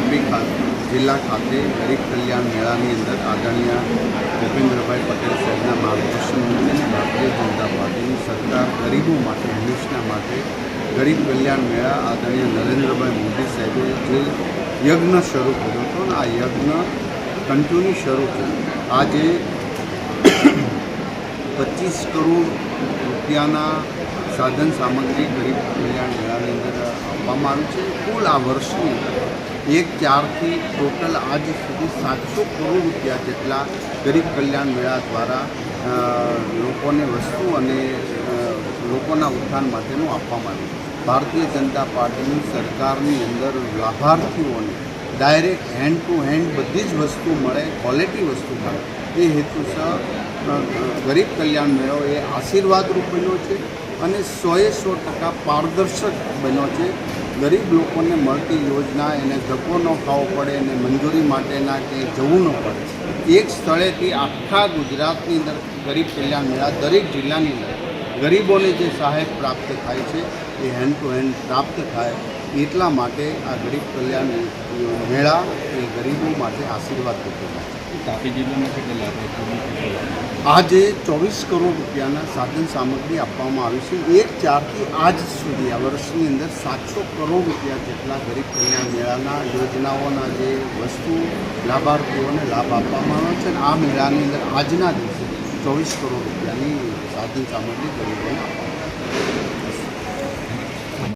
તાપી જિલ્લા ખાતે ગરીબ કલ્યાણ મેળાની અંદર આદરણીય ભૂપેન્દ્રભાઈ પટેલ સાહેબના માર્ગદર્શન મુજબ ભારતીય જનતા પાર્ટીની સરકાર ગરીબો માટે, હંમેશના માટે ગરીબ કલ્યાણ મેળા આદરણીય નરેન્દ્રભાઈ મોદી સાહેબે જે યજ્ઞ શરૂ કર્યો હતો અને આ યજ્ઞ કન્ટિન્યુ શરૂ થયું. આજે પચીસ કરોડ રૂપિયાના સાધન સામગ્રી ગરીબ કલ્યાણ મેળાની અંદર આપવામાં આવ્યું છે. કુલ આ વર્ષની અંદર એક ચારથી ટોટલ આજ સુધી સાતસો કરોડ રૂપિયા જેટલા ગરીબ કલ્યાણ મેળા દ્વારા લોકોને વસ્તુ અને લોકોના ઉત્થાન માટેનું આપવામાં આવ્યું ભારતીય જનતા પાર્ટીની સરકારની અંદર લાભાર્થીઓને ડાયરેક્ટ હેન્ડ ટુ હેન્ડ બધી જ વસ્તુ મળે, ક્વોલિટી વસ્તુ મળે. એ હેતુસર ગરીબ કલ્યાણ મેળો એ આશીર્વાદરૂપ બન્યો છે. અને સોએ સો ટકા પારદર્શક બન્યો છે. ગરીબ લોકોને મળતી યોજના એને ધક્કો ન ખાવો પડે અને મંજૂરી માટેના ક્યાંય જવું ન પડે. એક સ્થળેથી આખા ગુજરાતની અંદર ગરીબ કલ્યાણ મેળા દરેક જિલ્લાની અંદર ગરીબોને જે સહાય પ્રાપ્ત થાય છે, એ હેન્ડ ટુ હેન્ડ પ્રાપ્ત થાય એટલા માટે આ ગરીબ કલ્યાણ મેળા એ ગરીબો માટે આશીર્વાદ રૂપે છે. તાપી જિલ્લામાં કેટલા લાભાર્થીઓને આજે ચોવીસ કરોડ રૂપિયાના સાધન સામગ્રી આપવામાં આવી છે એક ચારથી આજ સુધી આ વર્ષની અંદર સાતસો કરોડ રૂપિયા જેટલા ગરીબ કલ્યાણ મેળાના યોજનાઓના જે વસ્તુ લાભાર્થીઓને લાભ આપવામાં આવે છે આ મેળાની અંદર આજના દિવસે ચોવીસ કરોડ રૂપિયાની સાધન સામગ્રી ગરીબોને આપવામાં.